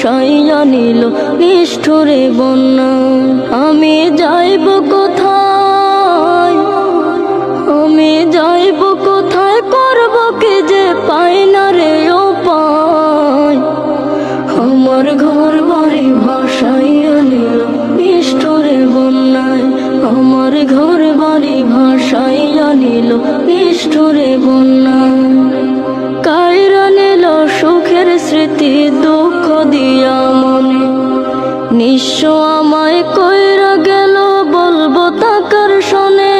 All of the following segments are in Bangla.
ভাসাইয়া নিল নিষ্ঠুরে বন্যা। আমি যাইব কোথায়? আমি যাইব কোথায়? করব কি যে পাই না রে ও পাই আমার ঘর বাড়ি ভাসাইয়া নিল নিষ্ঠুরে বন্যায় আমার ঘর বাড়ি ভাসাইয়া নিল নিষ্ঠুরে বন্যায় কায়রা নিল সুখের স্মৃতি মনে নিঃস্ব আমায় কইরা গেল, বলব তাকার শোনে।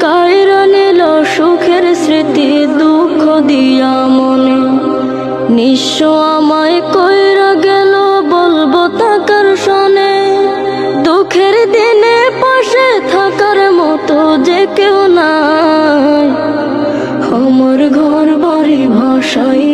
কায়রা নিল সুখের স্মৃতি, দুঃখ দিয়া মনে। নিঃস্ব আমায় কইরা গেল, বলব তাকার শোনে। দুঃখের দিনে পাশে থাকার মতো যে কেউ নাই। আমার ঘর বাড়ি নিল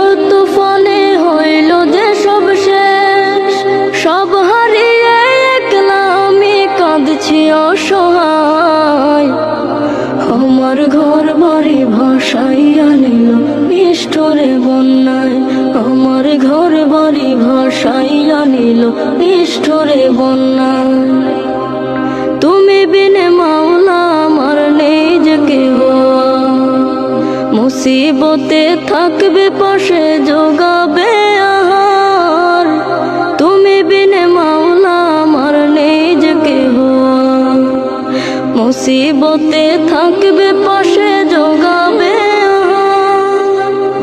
অসহায়। আমার ঘর বাড়ি ভাসাইয়া নিল, নিষ্ঠুরে বন্যায়। আমার ঘর বাড়ি ভাসাইয়া নিল, নিষ্ঠুরে বন্যায়। তুমি বিনে মাওলা, আমার নেই যে কেহ। মুসিবতে থাকবে, পাশে যোগাবে থাকবে পাশে আহার।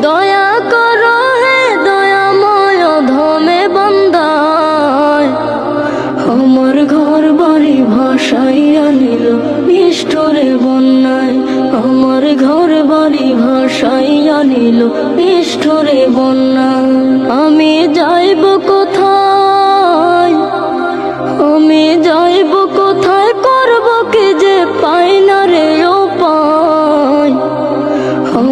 দয়া করো হে দয়াময় ধমে বন্দায় আমার ঘর বাড়ি ভাসাইয়া নিল নিষ্ঠুরে বন্যায় আমার ঘর বাড়ি ভাসাইয়া নিল নিষ্ঠুরে বন্যায় আমি